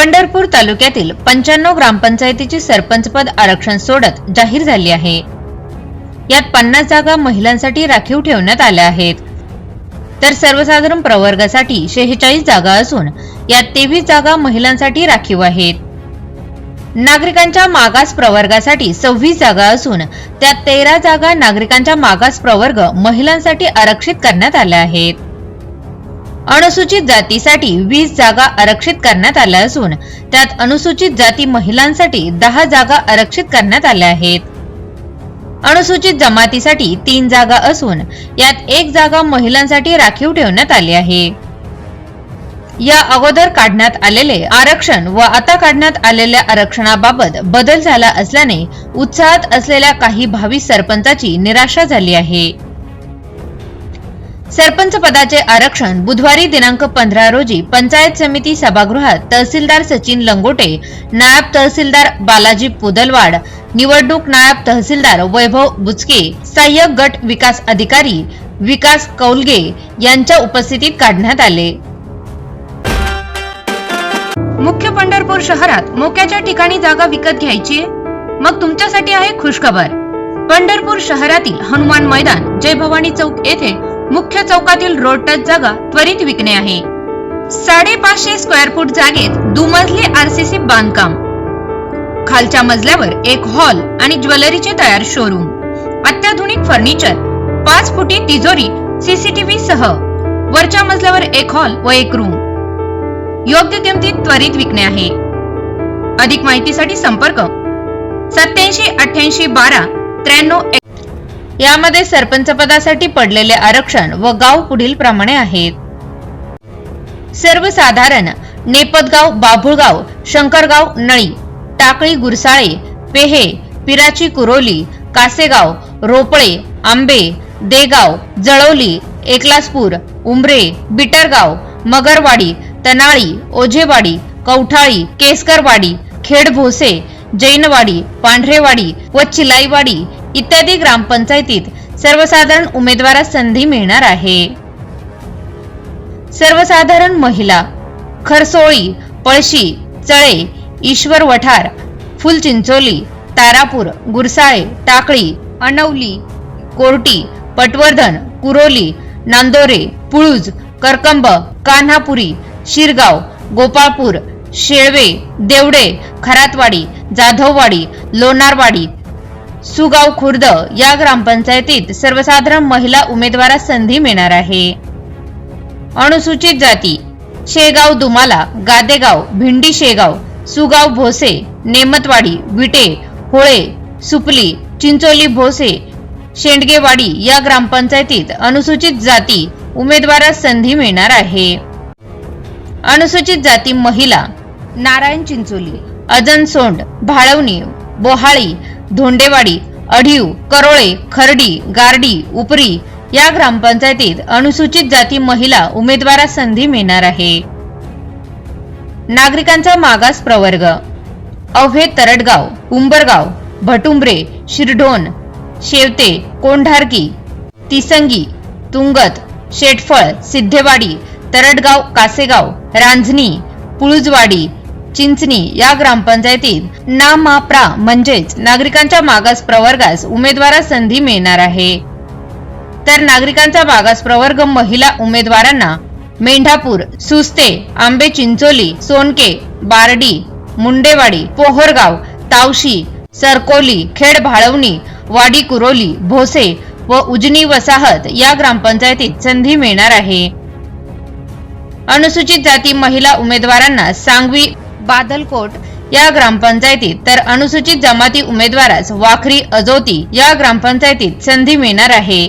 पंढरपूर तालुक्यातील पंच्याण्णव ग्रामपंचायतीची सरपंचपद आरक्षण सोडत जाहीर झाली आहे. यात पन्नास जागा महिलांसाठी राखीव ठेवण्यात आल्या आहेत. तर सर्वसाधारण प्रवर्गासाठी शेहेचाळीस जागा असून यात तेवीस जागा महिलांसाठी राखीव आहेत. नागरिकांच्या मागास प्रवर्गासाठी सव्वीस जागा असून त्यात तेरा जागा नागरिकांच्या मागास प्रवर्ग महिलांसाठी आरक्षित करण्यात आल्या आहेत. अनुसूचित जातीसाठी वीस जागा आरक्षित करण्यात आल्या असून त्यात अनुसूचित जाती महिलांसाठी दहा जागा आरक्षित करण्यात आल्या आहेत. अनुसूचित जमातीसाठी तीन जागा असून यात एक जागा महिलांसाठी राखीव ठेवण्यात आली आहे. या अगोदर काढण्यात आलेले आरक्षण व आता काढण्यात आलेल्या आरक्षणाबाबत बदल झाला असल्याने उत्साहात असलेल्या काही भावी सरपंचाची निराशा झाली आहे. सरपंच पदाचे आरक्षण बुधवारी दिनांक पंधरा रोजी पंचायत समिती सभागृहात तहसीलदार सचिन लंगोटे नायब तहसीलदार बालाजी पुदलवाड निवडणूक नायब तहसीलदार वैभव बुचके सहाय्यक गट विकास अधिकारी विकास कौलगे यांच्या उपस्थितीत काढण्यात आले. मुख्य पंढरपूर शहरात मोक्याच्या ठिकाणी जागा विकत घ्यायची मग तुमच्यासाठी आहे खुशखबर. पंढरपूर शहरातील हनुमान मैदान जय भवानी चौक येथे मुख्य चौकातील रोड टच जागा त्वरित विकणे आहे. साडेपाचशे स्क्वेअर फूट जागेत दुमजली आरसीसी बांधकाम. खालच्या मजल्यावर एक हॉल आणि ज्वेलरीचे तयार शोरूम अत्याधुनिक फर्निचर पाच फुटी तिजोरी सीसीटीव्ही सह. वरच्या मजल्यावर एक हॉल व एक रूम योग्य किमतीत त्वरित विकणे आहे. अधिक माहितीसाठी संपर्क सत्याऐंशी अठ्याऐंशी बारा त्र्याण्णव यामध्ये सरपंच पदासाठी पडलेले आरक्षण व गाव पुढील प्रमाणे आहेत. सर्वसाधारण नेपदगाव बाभुळगाव शंकरगाव नळी टाकळी गुरसाळे पेहे पिराची कुरोली कासेगाव रोपळे आंबे देगाव जळवली एकलासपूर उंबरे बिटरगाव मगरवाडी तनाळी ओझेवाडी कौठाळी केसकरवाडी खेडभोसे जैनवाडी पांढरेवाडी व चिलाईवाडी इत्यादी ग्रामपंचायतीत सर्वसाधारण उमेदवारास संधी मिळणार आहे. सर्वसाधारण महिला खरसोळी पळशी चळे ईश्वर वठार फुलचिंचोली तारापूर गुरसाळे टाकळी अनवली कोर्टी पटवर्धन कुरोली नांदोरे पुळूज करकंब कान्हापुरी शिरगाव गोपाळपूर शेळवे देवडे खरातवाडी जाधववाडी लोणारवाडी सुगाव खुर्द या ग्रामपंचायतीत सर्वसाधारण महिला उमेदवारास संधी मिळणार आहे. अनुसूचित जाती शेगाव दुमाला गादेगाव भिंडी शेगाव सुगाव भोसे नेमतवाडी विटे होळे सुपली चिंचोली भोसे शेंडगेवाडी या ग्रामपंचायतीत अनुसूचित जाती उमेदवारास संधी मिळणार आहे. अनुसूचित जाती महिला नारायण चिंचोली अजनसोंड भाळवणी बोहाळी धोंडेवाडी अढीव करोळे खर्डी गारडी उपरी या ग्रामपंचायतीत अनुसूचित जाती महिला उमेदवारास संधी मिळणार आहे. नागरिकांचा मागास प्रवर्ग. अवघे तरडगाव उंबरगाव भटुंबरे शिरढोण शेवते कोंढारकी तिसंगी तुंगत शेटफळ सिद्धेवाडी तरडगाव कासेगाव रांजणी पुळुजवाडी चिंचणी या ग्रामपंचायतीत नामाप्रा म्हणजेच नागरिकांच्या मागास प्रवर्गास उमेदवारास संधी मिळणार आहे. तर नागरिकांचा मागास प्रवर्ग महिला उमेदवारांना मेंढापूर सुस्ते आंबे चिंचोली सोनके बारडी मुंडेवाडी पोहरगाव तावशी सरकोली खेड भाळवणी वाडी कुरोली भोसे व उजनी वसाहत या ग्रामपंचायतीत संधी मिळणार आहे. अनुसूचित जाती महिला उमेदवारांना सांगवी बादलकोट या ग्रामपंचायतीत. तर अनुसूचित जमाती उमेदवारास वाखरी अजोती या ग्रामपंचायतीत संधी मिळणार आहे.